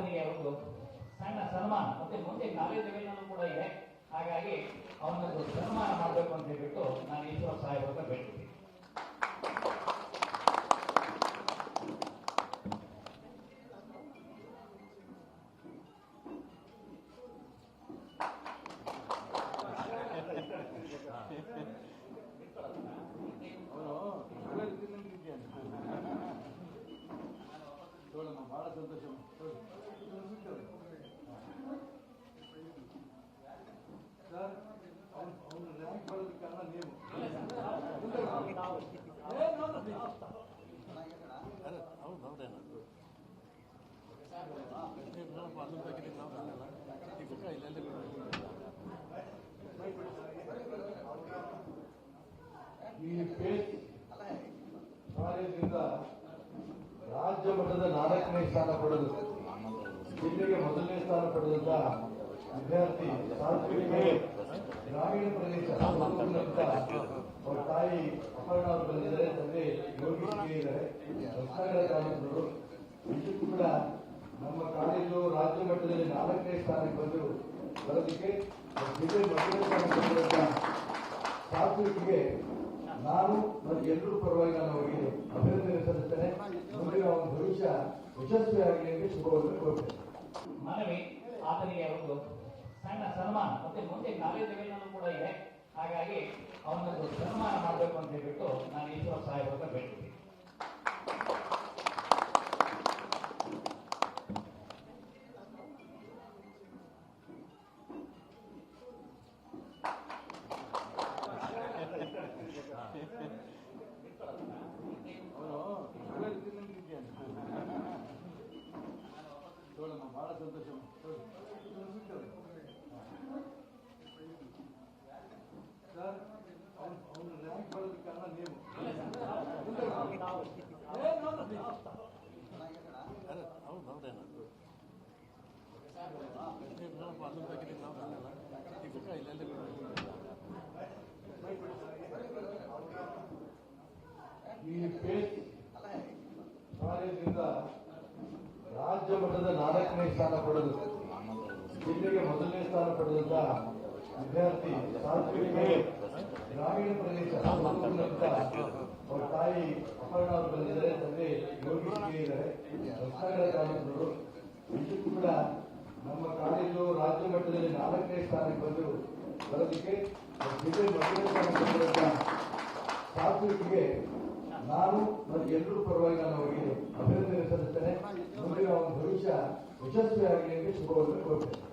ಆತನಿಗೆ ಒಂದು ಸಣ್ಣ ಸನ್ಮಾನ. ಮತ್ತೆ ಮುಂದೆ ಕಾಲೇಜುಗಳಲ್ಲೂ ಕೂಡ ಇದೆ. ಹಾಗಾಗಿ ಅವನೊಂದು ಸನ್ಮಾನ ಮಾಡಬೇಕು ಅಂತ ಹೇಳ್ಬಿಟ್ಟು ನಾನು ಈಶ್ವರ ಅಂತ ಬೇಡ್ತೀನಿ ಈ ಪೇಸ್ ನಾಲ್ಕನೇ ಸ್ಥಾನ ಪಡೆದು, ಜಿಲ್ಲೆಗೆ ಮೊದಲನೇ ಸ್ಥಾನ ಪಡೆದಂತ ವಿದ್ಯಾರ್ಥಿ ಗ್ರಾಮೀಣ ಪ್ರದೇಶ ತಾಯಿ ಅಪರ್ಣ ಅವರು ಬಂದಿದ್ದಾರೆ, ತಂದೆ ಯೋಗೀಶ್ವರಿ ಇದ್ದಾರೆ. ತಾಲೂಕಿನವರು ನಿಜಕ್ಕೂ ಕೂಡ ನಮ್ಮ ಕಾಲೇಜು ರಾಜ್ಯ ಮಟ್ಟದಲ್ಲಿ ನಾಲ್ಕನೇ ಸ್ಥಾನಕ್ಕೆ ಬಂದು ಬರೋದಕ್ಕೆ ಜಿಲ್ಲೆ ಮೊದಲನೇ ಸಾತ್ವಿಕಿಗೆ ನಾನು ಮತ್ತು ಎಲ್ಲರೂ ಪರವಾಗಿ ನಾನು ಅವರಿಗೆ ಅಭಿನಂದನೆ ಸಲ್ಲಿಸ್ತೇನೆ ಮುಂದಿನ ಅವನ ಭವಿಷ್ಯ ಯಶಸ್ವಿಯಾಗಲಿ ಎಂದು ಶುಭವನ್ನು ಕೋರ್ತೇನೆ ಮನವಿ, ಆತನಿಗೆ ಒಂದು ಸಣ್ಣ ಸನ್ಮಾನ. ಮತ್ತೆ ಮುಂದೆ ಕಾಲೇಜುಗಳನ್ನು ಕೂಡ ಇದೆ. ಹಾಗಾಗಿ ಅವನೊಂದು ಸನ್ಮಾನ ಮಾಡಬೇಕು ಅಂತ ಹೇಳ್ಬಿಟ್ಟು ನಾನು ಈಶ್ವರ ಅಂತ ಬೇಡ್ತೀನಿ ಬಹಳ ಸಂತೋಷ ಸರ್ ಅವ್ನು ಅವನು ರ್ಯಾಂಕ್ ಬರೋದಕ್ಕೆ ಕಾರಣ ನೀವು ಈ ಪೇಸ್ ಕಾಲೇಜಿನಿಂದ ಮಟ್ಟದ ನಾಲ್ಕನೇ ಸ್ಥಾನ ಪಡೆದು, ಜಿಲ್ಲೆಗೆ ಮೊದಲನೇ ಸ್ಥಾನ ಪಡೆದಂತ ವಿದ್ಯಾರ್ಥಿ ಗ್ರಾಮೀಣ ಪ್ರದೇಶ ಅವರ ತಾಯಿ ಅಪರ್ಣ ಅವರು ಬಂದಿದ್ದಾರೆ, ತಂದೆ ಯೋಗೀಶ್ವರಿ ಇದ್ದಾರೆ. ನಿಜಕ್ಕೂ ಕೂಡ ನಮ್ಮ ಕಾಲೇಜು ರಾಜ್ಯ ಮಟ್ಟದಲ್ಲಿ ನಾಲ್ಕನೇ ಸ್ಥಾನಕ್ಕೆ ಬಂದು ಬರೋದಕ್ಕೆ ಜಿಲ್ಲೆ ಮೊದಲನೇ ಸ್ಥಾನ ನಾನು ಮತ್ತು ಎಲ್ಲರೂ ಪರವಾಗಿ ನಾನು ಅವರಿಗೆ ಅಭಿನಂದನೆ ಸಲ್ಲಿಸ್ತೇನೆ. ಮುಂದಿನ ಒಂದು ಭವಿಷ್ಯ ಯಶಸ್ವಿಯಾಗಲಿ ಎಂದು ಶುಭವನ್ನು ಕೋರ್ತೇನೆ